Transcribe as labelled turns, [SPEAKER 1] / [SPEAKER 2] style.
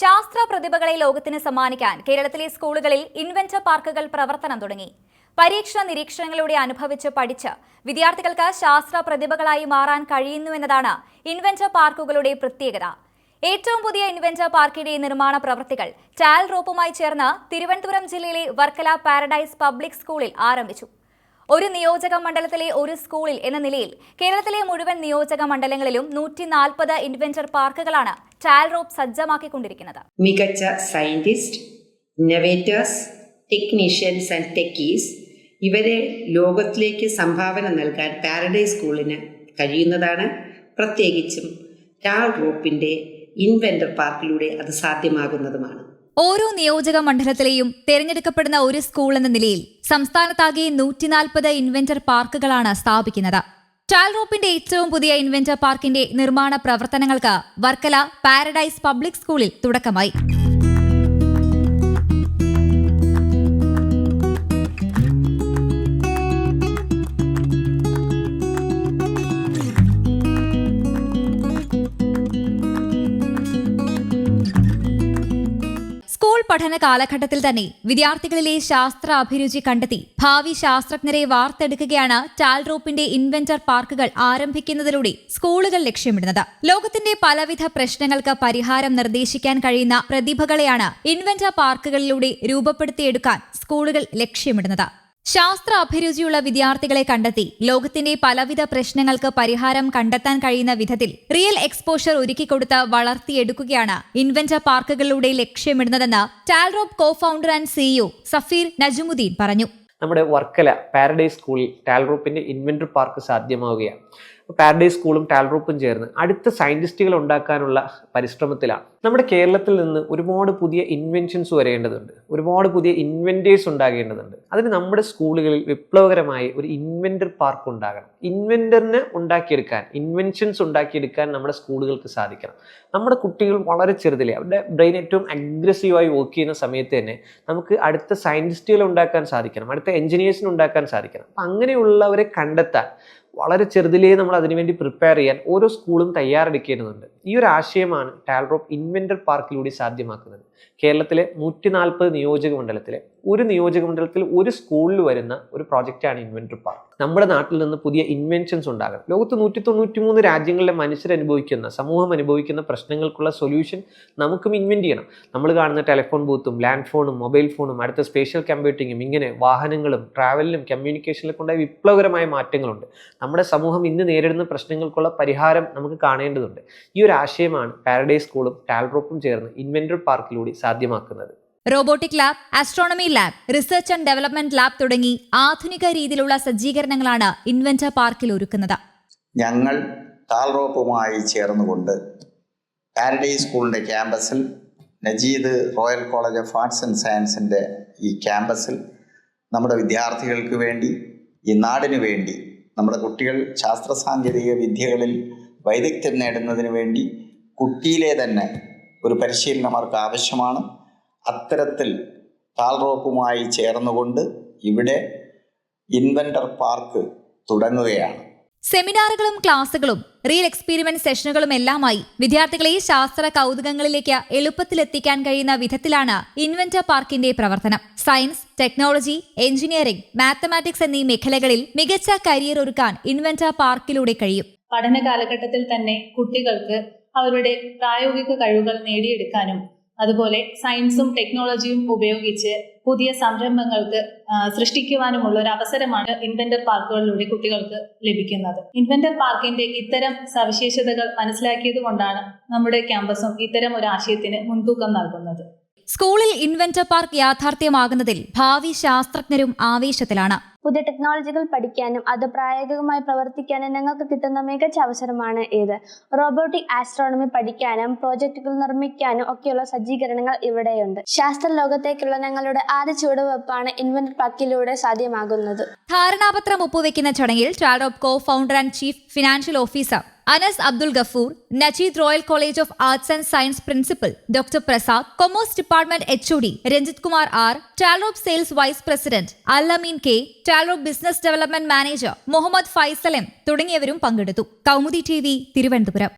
[SPEAKER 1] ശാസ്ത്ര പ്രതിഭകളെ ലോകത്തിന് സമ്മാനിക്കാൻ കേരളത്തിലെ സ്കൂളുകളിൽ ഇൻവെന്റർ പാർക്കുകൾ പ്രവർത്തനം തുടങ്ങി. പരീക്ഷണ നിരീക്ഷണങ്ങളിലൂടെ അനുഭവിച്ച് പഠിച്ച് വിദ്യാർത്ഥികൾക്ക് ശാസ്ത്ര പ്രതിഭകളായി മാറാൻ കഴിയുന്നുവെന്നതാണ് ഇൻവെന്റർ പാർക്കുകളുടെ പ്രത്യേകത. ഏറ്റവും പുതിയ ഇൻവെന്റർ പാർക്കിന്റെ നിർമ്മാണ പ്രവൃത്തികൾ ടാൽ റോപ്പുമായി ചേർന്ന് തിരുവനന്തപുരം ജില്ലയിലെ വർക്കല പാരഡൈസ് പബ്ലിക് സ്കൂളിൽ ആരംഭിച്ചു. ഒരു നിയോജക മണ്ഡലത്തിലെ ഒരു സ്കൂളിൽ എന്ന നിലയിൽ കേരളത്തിലെ മുഴുവൻ നിയോജക മണ്ഡലങ്ങളിലും നൂറ്റി നാൽപ്പത് ഇൻവെന്റർ പാർക്കുകളാണ് ടാൽ റോപ്പ് സജ്ജമാക്കിക്കൊണ്ടിരിക്കുന്നത്.
[SPEAKER 2] മികച്ച scientist innovators technicians and techies ഇവരെ ലോകത്തിലേക്ക് സംഭാവന നൽകാൻ പാരഡൈസ് സ്കൂളിന് കഴിയുന്നതാണ്. പ്രത്യേകിച്ചും ടാൾ റോപ്പിന്റെ ഇൻവെന്റർ പാർക്കിലൂടെ അത് സാധ്യമാകുന്നതുമാണ്.
[SPEAKER 1] ഓരോ നിയോജക മണ്ഡലത്തിലെയും തെരഞ്ഞെടുക്കപ്പെടുന്ന ഒരു സ്കൂൾ എന്ന നിലയിൽ സംസ്ഥാനത്താകെ നൂറ്റിനാൽപ്പത് ഇൻവെന്റർ പാർക്കുകളാണ് സ്ഥാപിക്കുന്നത്. ടാൽ റോപ്പിന്റെ ഏറ്റവും പുതിയ ഇൻവെന്റർ പാർക്കിന്റെ നിർമ്മാണ പ്രവർത്തനങ്ങൾക്ക് വർക്കല പാരഡൈസ് പബ്ലിക് സ്കൂളിൽ തുടക്കമായി. പഠന കാലഘട്ടത്തിൽ തന്നെ വിദ്യാർത്ഥികളിലെ ശാസ്ത്ര അഭിരുചി കണ്ടെത്തി ഭാവി ശാസ്ത്രജ്ഞരെ വാർത്തെടുക്കുകയാണ് ടാൽ റോപ്പിന്റെ ഇൻവെന്റർ പാർക്കുകൾ ആരംഭിക്കുന്നതിലൂടെ സ്കൂളുകൾ ലക്ഷ്യമിടുന്നത്. ലോകത്തിന്റെ പലവിധ പ്രശ്നങ്ങൾക്ക് പരിഹാരം നിർദ്ദേശിക്കാൻ കഴിയുന്ന പ്രതിഭകളെയാണ് ഇൻവെന്റർ പാർക്കുകളിലൂടെ രൂപപ്പെടുത്തിയെടുക്കാൻ സ്കൂളുകൾ ലക്ഷ്യമിടുന്നത്. ശാസ്ത്ര അഭിരുചിയുള്ള വിദ്യാർത്ഥികളെ കണ്ടെത്തി ലോകത്തിന്റെ പലവിധ പ്രശ്നങ്ങൾക്ക് പരിഹാരം കണ്ടെത്താൻ കഴിയുന്ന വിധത്തിൽ റിയൽ എക്സ്പോഷർ ഒരുക്കിക്കൊടുത്ത് വളർത്തിയെടുക്കുകയാണ് ഇൻവെന്റർ പാർക്കുകളിലൂടെ ലക്ഷ്യമിടുന്നതെന്ന് Talrop co founder and CEO Safeer Najumuddeen പറഞ്ഞു.
[SPEAKER 3] നമ്മുടെ വർക്കല പാരഡൈസ് സ്കൂളിൽ ടാൽറോപ്പിന്റെ ഇൻവെന്റർ പാർക്ക് സാധ്യമാവുകയാണ്. പാരഡൈസ് സ്കൂളും ടാൽറൂപ്പും ചേർന്ന് അടുത്ത സയന്റിസ്റ്റുകൾ ഉണ്ടാക്കാനുള്ള പരിശ്രമത്തിലാണ്. നമ്മുടെ കേരളത്തിൽ നിന്ന് ഒരുപാട് പുതിയ ഇൻവെൻഷൻസ് വരേണ്ടതുണ്ട്. ഒരുപാട് പുതിയ ഇൻവെന്റേഴ്സ് ഉണ്ടാകേണ്ടതുണ്ട്. അതിന് നമ്മുടെ സ്കൂളുകളിൽ വിപ്ലവകരമായി ഒരു ഇൻവെന്റർ പാർക്ക് ഉണ്ടാകണം. ഇൻവെന്ററിനെ ഉണ്ടാക്കിയെടുക്കാൻ ഇൻവെൻഷൻസ് ഉണ്ടാക്കിയെടുക്കാൻ നമ്മുടെ സ്കൂളുകൾക്ക് സാധിക്കണം. നമ്മുടെ കുട്ടികൾ വളരെ ചെറുതിലെ അവരുടെ ബ്രെയിൻ ഏറ്റവും അഗ്രസീവായി വർക്ക് ചെയ്യുന്ന സമയത്ത് തന്നെ നമുക്ക് അടുത്ത സയന്റിസ്റ്റുകൾ ഉണ്ടാക്കാൻ സാധിക്കണം. അടുത്ത എഞ്ചിനീയേഴ്സിന് ഉണ്ടാക്കാൻ സാധിക്കണം. അപ്പം അങ്ങനെയുള്ളവരെ കണ്ടെത്താൻ വളരെ ചെറുതിലേ നമ്മൾ അതിനുവേണ്ടി പ്രിപ്പയർ ചെയ്യാൻ ഓരോ സ്കൂളും തയ്യാറെടുക്കേണ്ടതുണ്ട്. ഈ ഒരു ആശയമാണ് ടാൽറോപ്പ് ഇൻവെന്റർ പാർക്കിലൂടെ സാധ്യമാക്കുന്നത്. കേരളത്തിലെ നൂറ്റി നാൽപ്പത് നിയോജക മണ്ഡലത്തിലെ ഒരു നിയോജക മണ്ഡലത്തിൽ ഒരു സ്കൂളിൽ വരുന്ന ഒരു പ്രോജക്റ്റാണ് ഇൻവെന്റർ പാർക്ക്. നമ്മുടെ നാട്ടിൽ നിന്ന് പുതിയ ഇൻവെൻഷൻസ് ഉണ്ടാകണം ലോകത്ത് നൂറ്റി തൊണ്ണൂറ്റി മൂന്ന് രാജ്യങ്ങളിലെ മനുഷ്യരനുഭവിക്കുന്ന സമൂഹം അനുഭവിക്കുന്ന പ്രശ്നങ്ങൾക്കുള്ള സൊല്യൂഷൻ നമുക്കും ഇൻവെന്റ് ചെയ്യണം. നമ്മൾ കാണുന്ന ടെലിഫോൺ ബൂത്തും ലാൻഡ് ഫോണും മൊബൈൽ ഫോണും അടുത്ത സ്പേഷ്യൽ കമ്പ്യൂട്ടിങ്ങും ഇങ്ങനെ വാഹനങ്ങളും ട്രാവലിനും കമ്മ്യൂണിക്കേഷനിലൊക്കെ ഉണ്ടായ വിപ്ലവകരമായ മാറ്റങ്ങളുണ്ട്. നമ്മുടെ സമൂഹം ഇന്ന് നേരിടുന്ന പ്രശ്നങ്ങൾക്കുള്ള പരിഹാരം നമുക്ക് കാണേണ്ടതുണ്ട്. ഈ ഒരു ആശയമാണ് പാരഡൈസ് സ്കൂളും ടാൽറോപ്പും ചേർന്ന് ഇൻവെന്റർ പാർക്കിലൂടെ സാധ്യമാക്കുന്നത്.
[SPEAKER 1] Robotic lab astronomy lab research and development lab തുടങ്ങി ആധുനിക രീതിയിലുള്ള സജ്ജീകരണങ്ങളാണ് ഇൻവെന്റർ പാർക്കിൽ ഒരുക്കുന്നത്.
[SPEAKER 4] ഞങ്ങൾ താൽറോപ്പുമായി ചേർന്നുകൊണ്ട് പാരഡൈസ് സ്കൂളിന്റെ ക്യാമ്പസിൽ Najeed royal college of arts and സയൻസിന്റെ ഈ ക്യാമ്പസിൽ നമ്മുടെ വിദ്യാർത്ഥികൾക്ക് വേണ്ടി ഈ നാടിനു വേണ്ടി നമ്മുടെ കുട്ടികൾ ശാസ്ത്ര സാങ്കേതിക വിദ്യകളിൽ വൈദഗ്ധ്യം നേടുന്നതിന് വേണ്ടി കുട്ടിയിലെ തന്നെ ഒരു പരിശീലനം അവർക്ക് ആവശ്യമാണ്. അത്തരത്തിൽ താൽറോപ്പുമായി ചേർന്നുകൊണ്ട് ഇവിടെ ഇൻവെന്റർ പാർക്ക് തുടങ്ങുകയാണ്.
[SPEAKER 1] സെമിനാറുകളും ക്ലാസുകളും റിയൽ എക്സ്പീരിമെന്റ് സെഷനുകളും എല്ലാമായി വിദ്യാർത്ഥികളെ ശാസ്ത്ര കൗതുകങ്ങളിലേക്ക് എളുപ്പത്തിൽ എത്തിക്കാൻ കഴിയുന്ന വിധത്തിലാണ് ഇൻവെന്റർ പാർക്കിന്റെ പ്രവർത്തനം. സയൻസ് ടെക്നോളജി എഞ്ചിനീയറിംഗ് മാത്തമാറ്റിക്സ് എന്നീ മേഖലകളിൽ മികച്ച കരിയർ ഒരുക്കാൻ ഇൻവെന്റർ പാർക്കിലൂടെ കഴിയും.
[SPEAKER 5] പഠന കാലഘട്ടത്തിൽ തന്നെ കുട്ടികൾക്ക് അവരുടെ പ്രായോഗിക കഴിവുകൾ നേടിയെടുക്കാനും അതുപോലെ സയൻസും ടെക്നോളജിയും ഉപയോഗിച്ച് പുതിയ സംരംഭങ്ങൾക്ക് സൃഷ്ടിക്കുവാനുമുള്ള ഒരു അവസരമാണ് ഇൻവെന്റർ പാർക്കുകളിലൂടെ കുട്ടികൾക്ക് ലഭിക്കുന്നത്. ഇൻവെന്റർ പാർക്കിന്റെ ഇത്തരം സവിശേഷതകൾ മനസ്സിലാക്കിയത് കൊണ്ടാണ് നമ്മുടെ ക്യാമ്പസും ഇത്തരം ഒരു ആശയത്തിന് മുൻതൂക്കം നൽകുന്നത്.
[SPEAKER 1] സ്കൂളിൽ ഇൻവെന്റർ പാർക്ക് യാഥാർത്ഥ്യമാകുന്നതിൽ ഭാവി ശാസ്ത്രജ്ഞരും ആവേശത്തിലാണ്.
[SPEAKER 6] പുതിയ ടെക്നോളജികൾ പഠിക്കാനും അത് പ്രായോഗികമായി പ്രവർത്തിക്കാനും ഞങ്ങൾക്ക് കിട്ടുന്ന മികച്ച അവസരമാണ് ഇത്. റോബോട്ടിക് ആസ്ട്രോണമി പഠിക്കാനും പ്രോജക്റ്റുകൾ നിർമ്മിക്കാനും ഒക്കെയുള്ള സജ്ജീകരണങ്ങൾ ഇവിടെയുണ്ട്. ശാസ്ത്ര ലോകത്തേക്കുള്ള ഞങ്ങളുടെ ആദ്യ ചുവടുവെപ്പാണ് ഇൻവെന്റർ പാർക്കിലൂടെ സാധ്യമാകുന്നത്.
[SPEAKER 1] ധാരണാപത്രം ഒപ്പുവെക്കുന്ന ചടങ്ങിൽ ചാഡോപ് co founder and chief financial officer Anas Abdul Gafoor Najeed royal college of arts and science principal doctor Prasad commerce department H O D Ranjith Kumar R Talrop sales vice president Allameen K Talrop business development manager Muhammad Faisal M തുടങ്ങിയവരും പങ്കെടുത്തു. Kaumudi T Thiruvananthapuram.